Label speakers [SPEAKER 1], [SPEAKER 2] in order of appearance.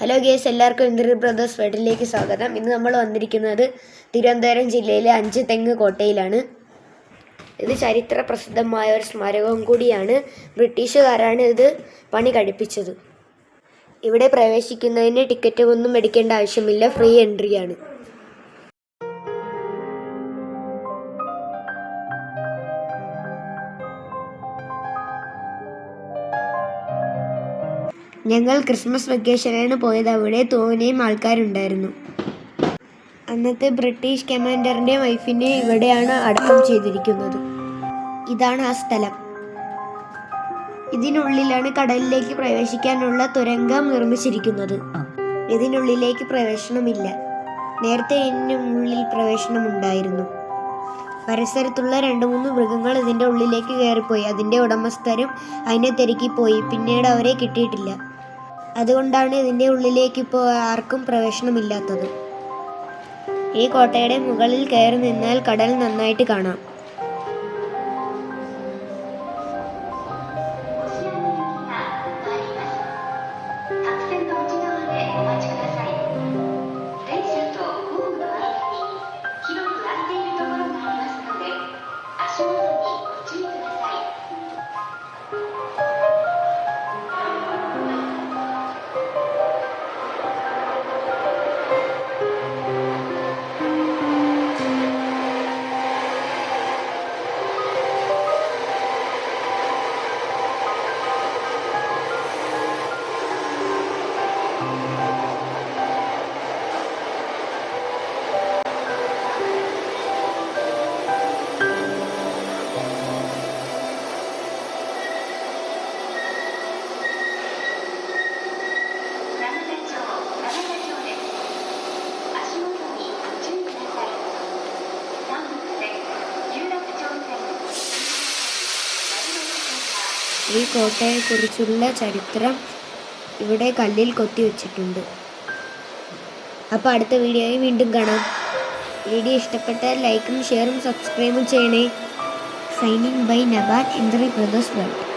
[SPEAKER 1] Hello guys എല്ലാവർക്കും ഇന്ദ്രി brothers വീട്ടിലേക്ക് സ്വാഗതം. ഇന്ന് നമ്മൾ വന്നിരിക്കുന്നത് തിരുവനന്തപുരം ജില്ലയിലെ അഞ്ച് തെങ്ങ് കോട്ടയിലാണ്. ഇത് ചരിത്ര പ്രസിദ്ധമായ ഒരു സ്മാരകവും കൂടിയാണ്. ബ്രിട്ടീഷുകാരാണ് ഇത് പണി കഴിപ്പിച്ചത് ഇവിടെ പ്രവേശിക്കുന്നതിന് ടിക്കറ്റ് ഒന്നും എടുക്കേണ്ട ആവശ്യമില്ല. ഫ്രീ എൻട്രിയാണ് ഞങ്ങൾ ക്രിസ്മസ് വെക്കേഷനാണ് പോയത്. അവിടെ തോനെയും ആൾക്കാരുണ്ടായിരുന്നു. അന്നത്തെ ബ്രിട്ടീഷ് കമാൻഡറിന്റെ വൈഫിനെ ഇവിടെയാണ് അടക്കം ചെയ്തിരിക്കുന്നത്. ഇതാണ് ആ സ്ഥലം. ഇതിനുള്ളിലാണ് കടലിലേക്ക് പ്രവേശിക്കാനുള്ള തുരങ്കം നിർമ്മിച്ചിരിക്കുന്നത്. ഇതിനുള്ളിലേക്ക് പ്രവേശനമില്ല. നേരത്തെ ഇതിനുള്ളിൽ പ്രവേശനമുണ്ടായിരുന്നു. പരിസരത്തുള്ള രണ്ട് മൂന്ന് മൃഗങ്ങൾ ഇതിന്റെ ഉള്ളിലേക്ക് കയറിപ്പോയി. അതിന്റെ ഉടമസ്ഥരും അതിനെ തിരക്കിപ്പോയി. പിന്നീട് അവരെ കിട്ടിയിട്ടില്ല. അതുകൊണ്ടാണ് ഇതിന്റെ ഉള്ളിലേക്ക് ഇപ്പോൾ ആർക്കും പ്രവേശനമില്ലാത്തത്. ഈ കോട്ടയുടെ മുകളിൽ കയറി നിന്നാൽ കടൽ നന്നായിട്ട് കാണാം. ഈ കോട്ടയെക്കുറിച്ചുള്ള ചരിത്രം ഇവിടെ കല്ലിൽ കൊത്തി വെച്ചിട്ടുണ്ട്. അപ്പോൾ അടുത്ത വീഡിയോയിൽ വീണ്ടും കാണാം. വീഡിയോ ഇഷ്ടപ്പെട്ടാൽ ലൈക്കും ഷെയറും സബ്സ്ക്രൈബും ചെയ്യണേ. സൈനിങ് ബൈ നബാൻ ഇന്ദ്രി ബ്രദേഴ്സ് വേൾഡ്